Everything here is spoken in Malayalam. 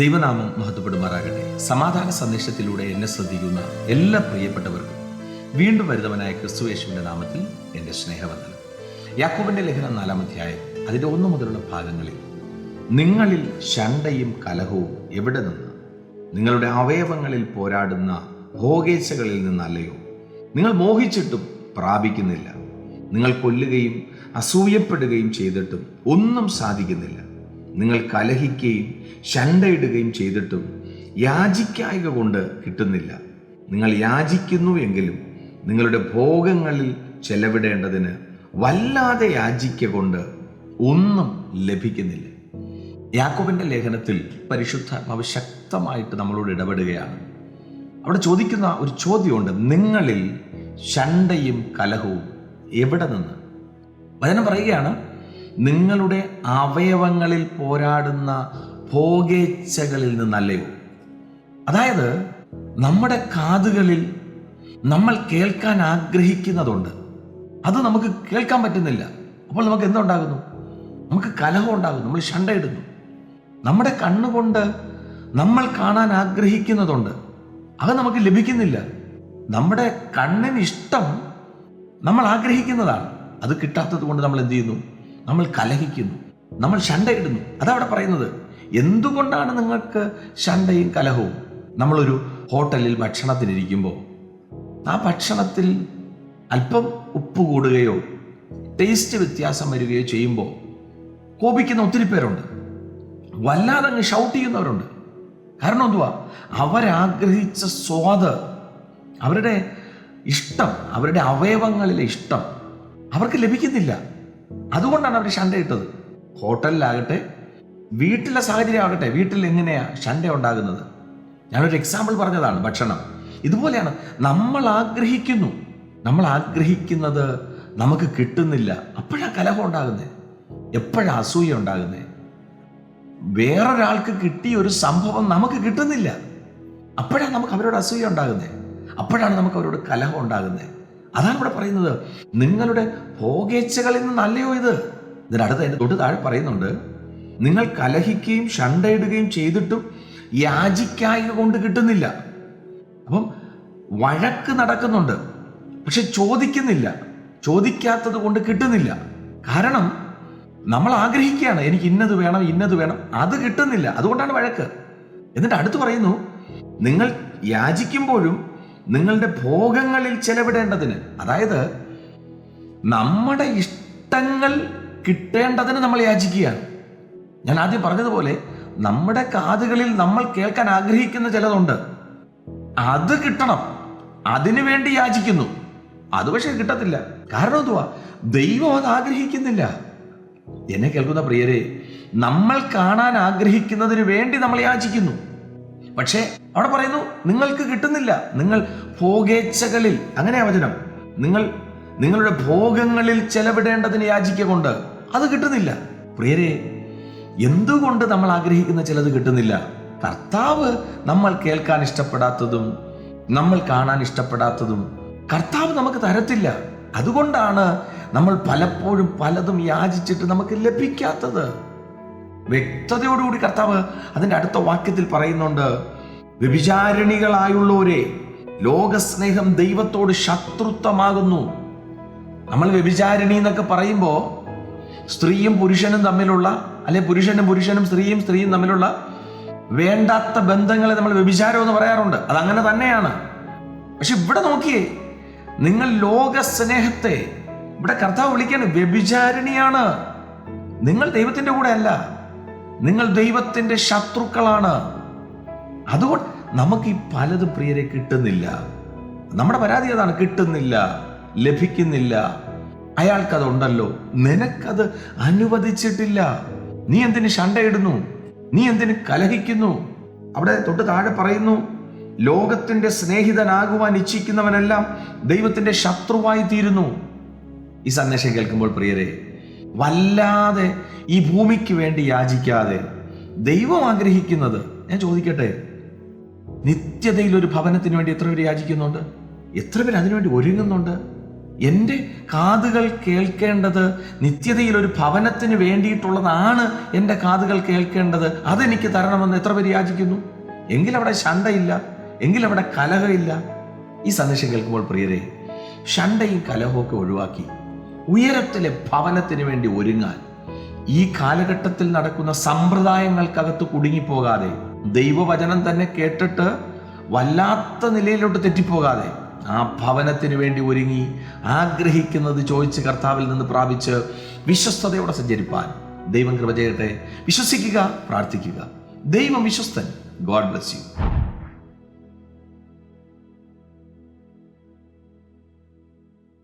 ദൈവനാമം മഹത്വപ്പെടുമാറാകട്ടെ. സമാധാന സന്ദേശത്തിലൂടെ എന്നെ ശ്രദ്ധിക്കുന്ന എല്ലാ പ്രിയപ്പെട്ടവർക്കും വീണ്ടും വരുന്നവനായ ക്രിസ്തു യേശുവിന്റെ നാമത്തിൽ എന്റെ സ്നേഹവന്ദനം. യാക്കോബിന്റെ ലേഖനം നാലാം അധ്യായം അതിന്റെ ഒന്നു മുതലുള്ള ഭാഗങ്ങളിൽ നിങ്ങളിൽ ശണ്ടയും കലഹവും എവിടെ നിന്ന്? നിങ്ങളുടെ അവയവങ്ങളിൽ പോരാടുന്ന ഭോഗേച്ഛകളിൽ നിന്നല്ലയോ? നിങ്ങൾ മോഹിച്ചിട്ടും പ്രാപിക്കുന്നില്ല. നിങ്ങൾ കൊല്ലുകയും അസൂയപ്പെടുകയും ചെയ്തിട്ടും ഒന്നും സാധിക്കുന്നില്ല. നിങ്ങൾ കലഹിക്കുകയും ശണ്ടയിടുകയും ചെയ്തിട്ടും യാചിക്കായക കൊണ്ട് കിട്ടുന്നില്ല. നിങ്ങൾ യാചിക്കുന്നു എങ്കിലും നിങ്ങളുടെ ഭോഗങ്ങളിൽ ചെലവിടേണ്ടതിന് വല്ലാതെ യാചിക്ക കൊണ്ട് ഒന്നും ലഭിക്കുന്നില്ല. യാക്കോബിന്റെ ലേഖനത്തിൽ പരിശുദ്ധാത്മാവ് ശക്തമായിട്ട് നമ്മളോട് ഇടപെടുകയാണ്. അവിടെ ചോദിക്കുന്ന ഒരു ചോദ്യമുണ്ട്. നിങ്ങളിൽ ശണ്ടയും കലഹവും എവിടെ നിന്ന്? വചനം പറയുകയാണ് നിങ്ങളുടെ അവയവങ്ങളിൽ പോരാടുന്ന ഭോഗേച്ഛകളിൽ നിന്നല്ലയോ അതായത് നമ്മുടെ കാതുകളിൽ നമ്മൾ കേൾക്കാൻ ആഗ്രഹിക്കുന്നതുണ്ട്. അത് നമുക്ക് കേൾക്കാൻ പറ്റുന്നില്ല. അപ്പോൾ നമുക്ക് എന്തുണ്ടാകുന്നു? നമുക്ക് കലഹം ഉണ്ടാകുന്നു. നമ്മൾ ശണ്ടയിടുന്നു. നമ്മുടെ കണ്ണുകൊണ്ട് നമ്മൾ കാണാൻ ആഗ്രഹിക്കുന്നതുണ്ട്. അത് നമുക്ക് ലഭിക്കുന്നില്ല. നമ്മുടെ കണ്ണിന് ഇഷ്ടം നമ്മൾ ആഗ്രഹിക്കുന്നതാണ്. അത് കിട്ടാത്തത് കൊണ്ട് നമ്മൾ എന്ത് ചെയ്യുന്നു? നമ്മൾ കലഹിക്കുന്നു. നമ്മൾ ശണ്ടയിടുന്നു. അതവിടെ പറയുന്നത് എന്തുകൊണ്ടാണ് നിങ്ങൾക്ക് ശണ്ടയും കലഹവും? നമ്മളൊരു ഹോട്ടലിൽ ഭക്ഷണത്തിനിരിക്കുമ്പോൾ ആ ഭക്ഷണത്തിൽ അല്പം ഉപ്പ് കൂടുകയോ ടേസ്റ്റ് വ്യത്യാസം വരികയോ ചെയ്യുമ്പോൾ കോപിക്കുന്ന ഒത്തിരി പേരുണ്ട്. വല്ലാതെ അങ്ങ് ഷൗട്ട് ചെയ്യുന്നവരുണ്ട്. കാരണം എന്തുവാ? അവരാഗ്രഹിച്ച സ്വാദ് അവരുടെ ഇഷ്ടം അവരുടെ അവയവങ്ങളിലെ ഇഷ്ടം അവർക്ക് ലഭിക്കുന്നില്ല. അതുകൊണ്ടാണ് അവർ ശണ്ടയിട്ടത് ഹോട്ടലിലാകട്ടെ വീട്ടിലെ സാഹചര്യം ആകട്ടെ വീട്ടിൽ എങ്ങനെയാണ് ശണ്ട ഉണ്ടാകുന്നത്? ഞാനൊരു എക്സാമ്പിൾ പറഞ്ഞതാണ് ഭക്ഷണം. ഇതുപോലെയാണ് നമ്മൾ ആഗ്രഹിക്കുന്നു. നമ്മൾ ആഗ്രഹിക്കുന്നത് നമുക്ക് കിട്ടുന്നില്ല. അപ്പോഴാണ് കലഹം ഉണ്ടാകുന്നത് എപ്പോഴാണ് അസൂയ ഉണ്ടാകുന്നത് വേറൊരാൾക്ക് കിട്ടിയ ഒരു സംഭവം നമുക്ക് കിട്ടുന്നില്ല. അപ്പോഴാണ് നമുക്ക് അവരോട് അസൂയ ഉണ്ടാകുന്നത് അപ്പോഴാണ് നമുക്ക് അവരോട് കലഹം ഉണ്ടാകുന്നത് അതാണ് ഇവിടെ പറയുന്നത്. നിങ്ങളുടെ ഭോഗേച്ഛകളിൽ നിന്നല്ലയോ ഇത്? ഇതിനടുത്ത് അതിന്റെ തൊട്ട് താഴെ പറയുന്നുണ്ട്. നിങ്ങൾ കലഹിക്കുകയും ഷണ്ടയിടുകയും ചെയ്തിട്ടും യാചിക്കായ കൊണ്ട് കിട്ടുന്നില്ല. അപ്പം വഴക്ക് നടക്കുന്നുണ്ട്. പക്ഷെ ചോദിക്കുന്നില്ല. ചോദിക്കാത്തത് കൊണ്ട് കിട്ടുന്നില്ല. കാരണം നമ്മൾ ആഗ്രഹിക്കുകയാണ്. എനിക്ക് ഇന്നത് വേണം ഇന്നത് വേണം. അത് കിട്ടുന്നില്ല. അതുകൊണ്ടാണ് വഴക്ക്. എന്നിട്ട് അടുത്ത് പറയുന്നു നിങ്ങൾ യാചിക്കുമ്പോഴും നിങ്ങളുടെ ഭോഗങ്ങളിൽ ചെലവിടേണ്ടതിന് അതായത് നമ്മുടെ ഇഷ്ടങ്ങൾ കിട്ടേണ്ടതിന് നമ്മൾ യാചിക്കുകയാണ്. ഞാൻ ആദ്യം പറഞ്ഞതുപോലെ നമ്മുടെ കാതുകളിൽ നമ്മൾ കേൾക്കാൻ ആഗ്രഹിക്കുന്ന ചിലതുണ്ട്. അത് കിട്ടണം. അതിനു വേണ്ടി യാചിക്കുന്നു. അത് പക്ഷേ കിട്ടത്തില്ല. കാരണം എന്തുവാ? ദൈവം അത് ആഗ്രഹിക്കുന്നില്ല. എന്നെ കേൾക്കുന്ന പ്രിയരെ നമ്മൾ കാണാൻ ആഗ്രഹിക്കുന്നതിന് വേണ്ടി നമ്മൾ യാചിക്കുന്നു. പക്ഷേ അവിടെ പറയുന്നു നിങ്ങൾക്ക് കിട്ടുന്നില്ല. നിങ്ങൾ ഭോഗേച്ഛകളിൽ അങ്ങനെയാ വചനം. നിങ്ങൾ നിങ്ങളുടെ ഭോഗങ്ങളിൽ ചെലവിടേണ്ടതിന് യാചിക്കൊണ്ട് അത് കിട്ടുന്നില്ല. പ്രിയരെ എന്തുകൊണ്ട് നമ്മൾ ആഗ്രഹിക്കുന്ന ചിലത് കിട്ടുന്നില്ല? കർത്താവ് നമ്മൾ കേൾക്കാൻ ഇഷ്ടപ്പെടാത്തതും നമ്മൾ കാണാൻ ഇഷ്ടപ്പെടാത്തതും കർത്താവ് നമുക്ക് തരത്തില്ല. അതുകൊണ്ടാണ് നമ്മൾ പലപ്പോഴും പലതും യാചിച്ചിട്ട് നമുക്ക് ലഭിക്കാത്തത്. വ്യക്തതയോടുകൂടി കർത്താവ് അതിന്റെ അടുത്ത വാക്യത്തിൽ പറയുന്നുണ്ട് വ്യഭിചാരിണികളായുള്ളവരെ ലോകസ്നേഹം ദൈവത്തോട് ശത്രുത്വമാകുന്നു. നമ്മൾ വ്യഭിചാരിണി എന്നൊക്കെ പറയുമ്പോൾ സ്ത്രീയും പുരുഷനും തമ്മിലുള്ള അല്ലെ പുരുഷനും പുരുഷനും സ്ത്രീയും സ്ത്രീയും തമ്മിലുള്ള വേണ്ടാത്ത ബന്ധങ്ങളെ നമ്മൾ വ്യഭിചാരം എന്ന് പറയാറുണ്ട്. അതങ്ങനെ തന്നെയാണ്. പക്ഷെ ഇവിടെ നോക്കിയേ നിങ്ങൾ ലോക സ്നേഹത്തെ ഇവിടെ കർത്താവ് വിളിക്കാണ് വ്യഭിചാരിണിയാണ്. നിങ്ങൾ ദൈവത്തിന്റെ കൂടെ അല്ല. നിങ്ങൾ ദൈവത്തിന്റെ ശത്രുക്കളാണ്. അതുകൊണ്ട് നമുക്ക് ഈ പലതും പ്രിയരെ കിട്ടുന്നില്ല. നമ്മുടെ പരാതി അതാണ് കിട്ടുന്നില്ല ലഭിക്കുന്നില്ല. അയാൾക്കതുണ്ടല്ലോ. നിനക്കത് അനുവദിച്ചിട്ടില്ല. നീ എന്തിന് ശണ്ടയിടുന്നു? നീ എന്തിന് കലഹിക്കുന്നു? അവിടെ തൊട്ട് താഴെ പറയുന്നു ലോകത്തിന്റെ സ്നേഹിതനാകുവാൻ ഇച്ഛിക്കുന്നവനെല്ലാം ദൈവത്തിന്റെ ശത്രുവായി തീരുന്നു. ഈ സന്ദേശം കേൾക്കുമ്പോൾ പ്രിയരെ വല്ലാതെ ഈ ഭൂമിക്ക് വേണ്ടി യാചിക്കാതെ ദൈവം ആഗ്രഹിക്കുന്നത് ഞാൻ ചോദിക്കട്ടെ നിത്യതയിൽ ഒരു ഭവനത്തിന് വേണ്ടി എത്ര പേര് യാചിക്കുന്നുണ്ട്? എത്ര പേര് അതിനുവേണ്ടി ഒരുങ്ങുന്നുണ്ട്? എന്റെ കാതുകൾ കേൾക്കേണ്ടത് നിത്യതയിൽ ഒരു ഭവനത്തിന് വേണ്ടിയിട്ടുള്ളതാണ് എന്റെ കാതുകൾ കേൾക്കേണ്ടത്. അതെനിക്ക് തരണമെന്ന് എത്ര പേര് യാചിക്കുന്നു? എങ്കിലവിടെ ശണ്ടയില്ല എങ്കിലവിടെ കലഹമില്ല ഈ സന്ദേശം കേൾക്കുമ്പോൾ പ്രിയരെ ശണ്ടയും കലഹവും ഒക്കെ ഒഴിവാക്കി ഉയരത്തിലെ ഭവനത്തിന് വേണ്ടി ഒരുങ്ങാൻ. ഈ കാലഘട്ടത്തിൽ നടക്കുന്ന സമ്പ്രദായങ്ങൾക്കകത്ത് കുടുങ്ങിപ്പോകാതെ ദൈവവചനം തന്നെ കേട്ടിട്ട് വല്ലാത്ത നിലയിലോട്ട് തെറ്റിപ്പോകാതെ ആ ഭവനത്തിന് വേണ്ടി ഒരുങ്ങി ആഗ്രഹിക്കുന്നത് ചോദിച്ച് കർത്താവിൽ നിന്ന് പ്രാപിച്ച് വിശ്വസ്തയോടെ സഞ്ചരിപ്പാൻ. ദൈവം കൃപ ചെയ്യട്ടെ. വിശ്വസിക്കുക പ്രാർത്ഥിക്കുക. ദൈവം വിശ്വസ്തൻ. God bless you.